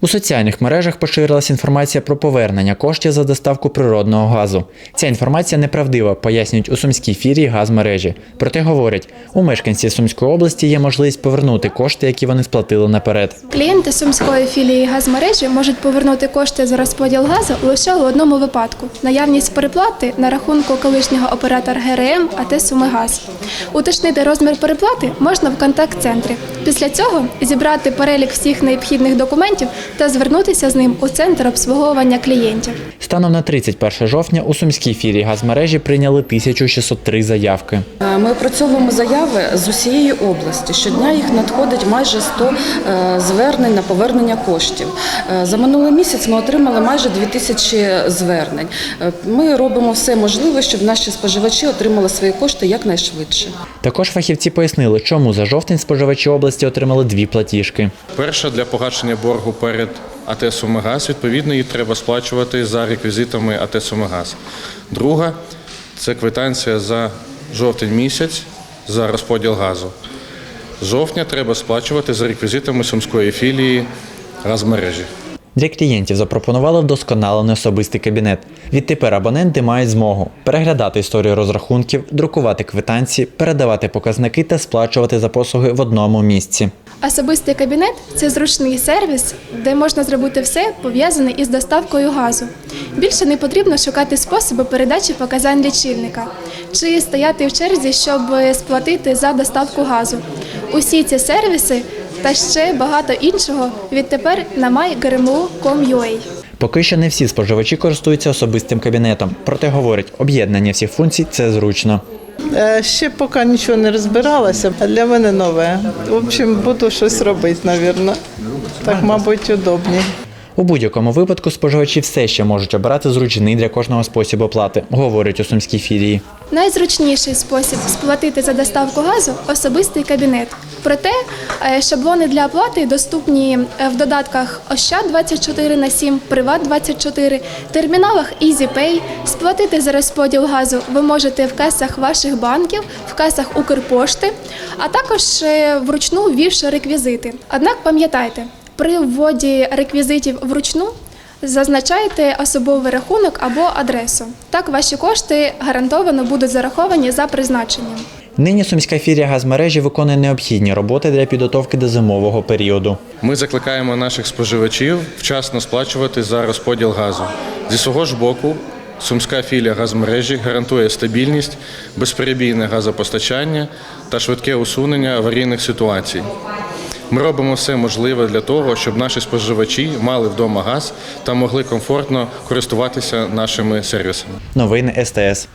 У соціальних мережах поширилась інформація про повернення коштів за доставку природного газу. Ця інформація неправдива, пояснюють у сумській фірії газмережі. Проте говорять, у мешканців Сумської області є можливість повернути кошти, які вони сплатили наперед. Клієнти сумської філії газмережі можуть повернути кошти за розподіл газу лише у одному випадку: наявність переплати на рахунку колишнього оператора ГРМ АТ «Сумигаз». Уточнити розмір переплати можна в контакт-центрі. Після цього зібрати перелік всіх необхідних документів та звернутися з ним у центр обслуговування клієнтів. Станом на 31 жовтня у Сумській фірії газмережі прийняли 1603 заявки. Е, Ми опрацьовуємо заяви з усієї області. Щодня їх надходить майже 100 е, звернень на повернення коштів. Е, За минулий місяць ми отримали майже 2000 звернень. Ми робимо все можливе, щоб наші споживачі отримали свої кошти якнайшвидше. Також фахівці пояснили, чому за жовтень споживачі області отримали дві платіжки. Перша для погашення боргу перед АТ «Сумигаз», відповідно, її треба сплачувати за реквізитами АТ «Сумигаз». Друга це квитанція за жовтень місяць за розподіл газу. Жовтня треба сплачувати за реквізитами сумської філії газмережі. Для клієнтів запропонували вдосконалений особистий кабінет. Відтепер абоненти мають змогу переглядати історію розрахунків, друкувати квитанції, передавати показники та сплачувати за послуги в одному місці. Особистий кабінет це зручний сервіс, де можна зробити все пов'язане із доставкою газу. Більше не потрібно шукати способи передачі показань лічильника чи стояти в черзі, щоб сплатити за доставку газу. Усі ці сервіси та ще багато іншого відтепер на mygRMU.com.ua. Поки що не всі споживачі користуються особистим кабінетом, проте говорять, об'єднання всіх функцій це зручно. Е, Ще поки нічого не розбиралася, а для мене нове. В общем, буду щось робити, мабуть. Так, мабуть, удобні. У будь-якому випадку споживачі все ще можуть обирати зручний для кожного спосіб оплати, говорять у сумській філії. Найзручніший спосіб сплатити за доставку газу особистий кабінет. Проте е, шаблони для оплати доступні е, в додатках Ощад 24 на 7, Приват 24, терміналах EasyPay. Сплатити за розподіл газу ви можете в касах ваших банків, в касах Укрпошти, а також е, вручну ввівши реквізити. Однак пам'ятайте, при вводі реквізитів вручну Зазначайте особовий рахунок або адресу. Так ваші кошти гарантовано будуть зараховані за призначенням. Нині сумська філія газмережі виконує необхідні роботи для підготовки до зимового періоду. Ми закликаємо наших споживачів вчасно сплачувати за розподіл газу. Зі свого ж боку, сумська філія газмережі гарантує стабільність, безперебійне газопостачання та швидке усунення аварійних ситуацій. Ми робимо все можливе для того, щоб наші споживачі мали вдома газ та могли комфортно користуватися нашими сервісами. Новини СТС.